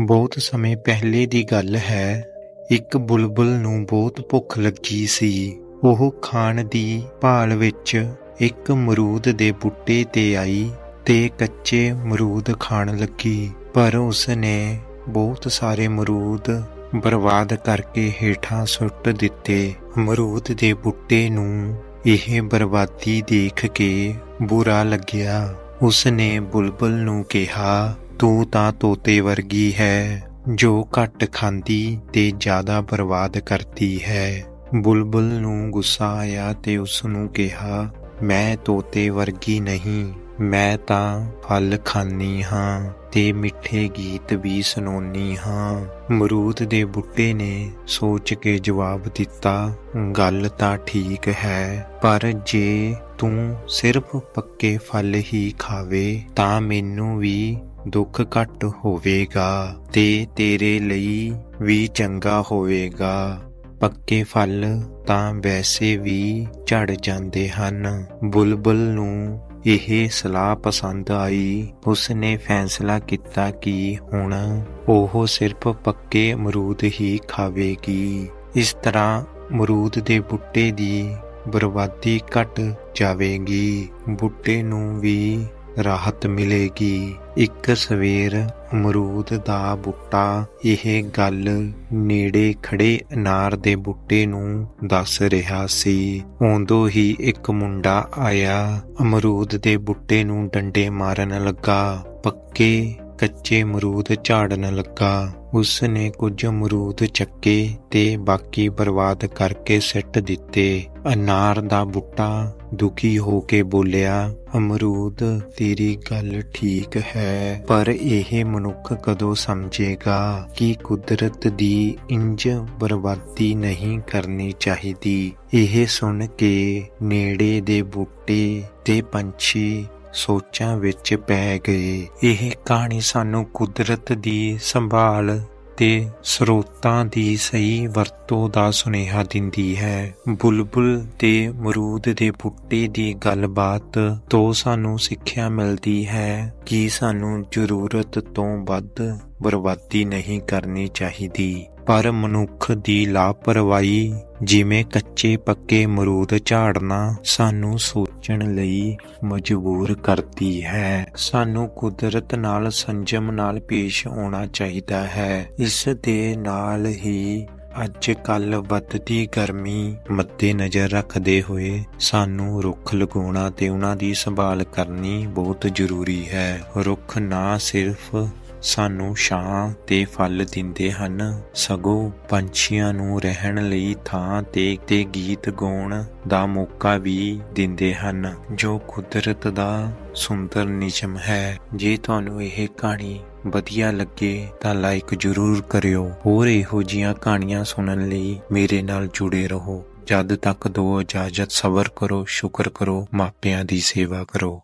ਬਹੁਤ ਸਮੇਂ ਪਹਿਲੇ ਦੀ ਗੱਲ ਹੈ। ਇੱਕ ਬੁਲਬੁਲ ਨੂੰ ਬਹੁਤ ਭੁੱਖ ਲੱਗੀ ਸੀ। ਉਹ ਖਾਣ ਦੀ ਭਾਲ ਵਿੱਚ ਇੱਕ ਮਰੂਦ ਦੇ ਬੂਟੇ ਤੇ ਆਈ ਤੇ ਕੱਚੇ ਮਰੂਦ ਖਾਣ ਲੱਗੀ। ਪਰ ਉਸ ਨੇ ਬਹੁਤ ਸਾਰੇ ਮਰੂਦ ਬਰਬਾਦ ਕਰਕੇ ਹੇਠਾਂ ਸੁੱਟ ਦਿੱਤੇ। ਮਰੂਦ ਦੇ ਬੂਟੇ ਨੂੰ ਇਹ ਬਰਬਾਦੀ ਦੇਖ ਕੇ ਬੁਰਾ ਲੱਗਿਆ। ਉਸ ਨੇ ਬੁਲਬੁਲ ਨੂੰ ਕਿਹਾ ਤੂੰ ਤਾਂ ਤੋਤੇ ਵਰਗੀ ਹੈ, ਜੋ ਘੱਟ ਖਾਂਦੀ ਤੇ ਜ਼ਿਆਦਾ ਬਰਬਾਦ ਕਰਦੀ ਹੈ। ਬੁਲਬੁਲ ਨੂੰ ਗੁੱਸਾ ਆਇਆ ਤੇ ਉਸ ਨੂੰ ਕਿਹਾ, ਮੈਂ ਤੋਤੇ ਵਰਗੀ ਨਹੀਂ, ਮੈਂ ਤਾਂ ਫਲ ਖਾਂਦੀ ਹਾਂ ਤੇ ਮਿੱਠੇ ਗੀਤ ਵੀ ਸੁਣਾਉਣੀ ਹਾਂ। ਮਰੂਦ ਦੇ ਬੁੱਟੇ ਨੇ ਸੋਚ ਕੇ ਜਵਾਬ ਦਿੱਤਾ, ਗੱਲ ਤਾਂ ਠੀਕ ਹੈ, ਪਰ ਜੇ ਤੂੰ ਸਿਰਫ ਪੱਕੇ ਫਲ ਹੀ ਖਾਵੇ, ਤਾਂ ਮੈਨੂੰ ਵੀ ਦੁੱਖ ਘੱਟ ਹੋਵੇਗਾ ਤੇ ਤੇਰੇ ਲਈ ਵੀ ਚੰਗਾ ਹੋਵੇਗਾ। ਪੱਕੇ ਫਲ ਤਾਂ ਵੈਸੇ ਵੀ ਝੜ ਜਾਂਦੇ ਹਨ। ਬੁਲਬੁਲ ਨੂੰ ਇਹ ਸਲਾਹ ਪਸੰਦ ਆਈ। ਉਸ ਨੇ ਫੈਸਲਾ ਕੀਤਾ ਕਿ ਹੁਣ ਉਹ ਸਿਰਫ ਪੱਕੇ ਅਮਰੂਦ ਹੀ ਖਾਵੇਗੀ। ਇਸ ਤਰ੍ਹਾਂ ਅਮਰੂਦ ਦੇ ਬੂਟੇ ਦੀ ਬਰਬਾਦੀ ਘਟ ਜਾਵੇਗੀ। ਬੂਟੇ ਨੂੰ ਵੀ ਰਾਹਤ ਮਿਲੇਗੀ। ਇੱਕ ਸਵੇਰ ਅਮਰੂਦ ਦਾ ਬੂਟਾ, ਇਹ ਗੱਲ ਨੇੜੇ ਖੜੇ ਅਨਾਰ ਦੇ ਬੂਟੇ ਨੂੰ ਦੱਸ ਰਿਹਾ ਸੀ। ਉਦੋਂ ਹੀ ਇੱਕ ਮੁੰਡਾ ਆਇਆ, ਅਮਰੂਦ ਦੇ ਬੂਟੇ ਨੂੰ ਡੰਡੇ ਮਾਰਨ ਲੱਗਾ। ਪੱਕੇ ਕੱਚੇ ਅਮਰੂਦ ਝਾੜਨ ਲੱਗਾ। ਉਸ ਨੇ ਕੁਝ ਅਮਰੂਦ ਚੱਕੇ ਤੇ ਬਾਕੀ ਬਰਬਾਦ ਕਰਕੇ ਸਿੱਟ ਦਿੱਤੇ। ਅਨਾਰ ਦਾ ਬੂਟਾ ਦੁਖੀ ਹੋ ਕੇ ਬੋਲਿਆ, ਅਮਰੂਦ, ਤੇਰੀ ਗੱਲ ਠੀਕ ਹੈ, ਪਰ ਇਹ ਮਨੁੱਖ ਕਦੋਂ ਸਮਝੇਗਾ ਕਿ ਕੁਦਰਤ ਦੀ ਇੰਜ ਬਰਬਾਦੀ ਨਹੀਂ ਕਰਨੀ ਚਾਹੀਦੀ? ਇਹ ਸੁਣ ਕੇ ਨੇੜੇ ਦੇ ਬੂਟੇ ਤੇ ਪੰਛੀ ਸੋਚਾਂ ਵਿੱਚ ਪੈ ਗਏ। ਇਹ ਕਹਾਣੀ ਸਾਨੂੰ ਕੁਦਰਤ ਦੀ ਸੰਭਾਲ ਤੇ ਸਰੋਤਾਂ ਦੀ ਸਹੀ ਵਰਤੋਂ ਦਾ ਸੁਨੇਹਾ ਦਿੰਦੀ ਹੈ। ਬੁਲਬੁਲ ਤੇ ਮਰੂਦ ਦੇ ਬੂਟੇ ਦੀ ਗੱਲਬਾਤ ਤੋਂ ਸਾਨੂੰ ਸਿੱਖਿਆ ਮਿਲਦੀ ਹੈ ਕਿ ਸਾਨੂੰ ਜ਼ਰੂਰਤ ਤੋਂ ਵੱਧ ਬਰਬਾਦੀ ਨਹੀਂ ਕਰਨੀ ਚਾਹੀਦੀ। ਪਰ ਮਨੁੱਖ ਦੀ ਲਾਪਰਵਾਹੀ, ਜਿਵੇਂ ਕੱਚੇ ਪੱਕੇ ਮਰੂਦ ਝਾੜਨਾ, ਸਾਨੂੰ ਸੋਚਣ ਲਈ ਮਜਬੂਰ ਕਰਦੀ ਹੈ। ਸਾਨੂੰ ਕੁਦਰਤ ਨਾਲ ਸੰਜਮ ਨਾਲ ਪੇਸ਼ ਆਉਣਾ ਚਾਹੀਦਾ ਹੈ। ਇਸ ਦੇ ਨਾਲ ਹੀ ਅੱਜ ਕੱਲ ਵੱਧਦੀ ਗਰਮੀ ਮੱਦੇ ਨਜ਼ਰ ਰੱਖਦੇ ਹੋਏ ਸਾਨੂੰ ਰੁੱਖ ਲਗਾਉਣਾ ਤੇ ਉਹਨਾਂ ਦੀ ਸੰਭਾਲ ਕਰਨੀ ਬਹੁਤ ਜ਼ਰੂਰੀ ਹੈ। ਰੁੱਖ ਨਾ ਸਿਰਫ ਸਾਨੂੰ ਛਾਂ ਤੇ ਫਲ ਦਿੰਦੇ ਹਨ। ਸਗੋਂ ਪੰਛੀਆਂ ਨੂੰ ਰਹਿਣ ਲਈ ਥਾਂ ਤੇ ਤੇ ਗੀਤ ਗਾਉਣ ਦਾ ਮੌਕਾ ਵੀ ਦਿੰਦੇ ਹਨ। ਜੋ ਕੁਦਰਤ ਦਾ ਸੁੰਦਰ ਨਿਯਮ ਹੈ, ਜੇ ਤੁਹਾਨੂੰ ਇਹ ਕਹਾਣੀ ਵਧੀਆ ਲੱਗੇ ਤਾਂ ਲਾਈਕ ਜ਼ਰੂਰ ਕਰਿਓ। ਹੋਰ ਇਹੋ ਜੀਆਂ ਕਹਾਣੀਆਂ ਸੁਣਨ ਲਈ ਮੇਰੇ ਨਾਲ ਜੁੜੇ ਰਹੋ। ਜਦ ਤੱਕ ਦੋ ਇਜਾਜ਼ਤ ਸਬਰ ਕਰੋ, ਸ਼ੁਕਰ ਕਰੋ, ਮਾਪਿਆਂ ਦੀ ਸੇਵਾ ਕਰੋ।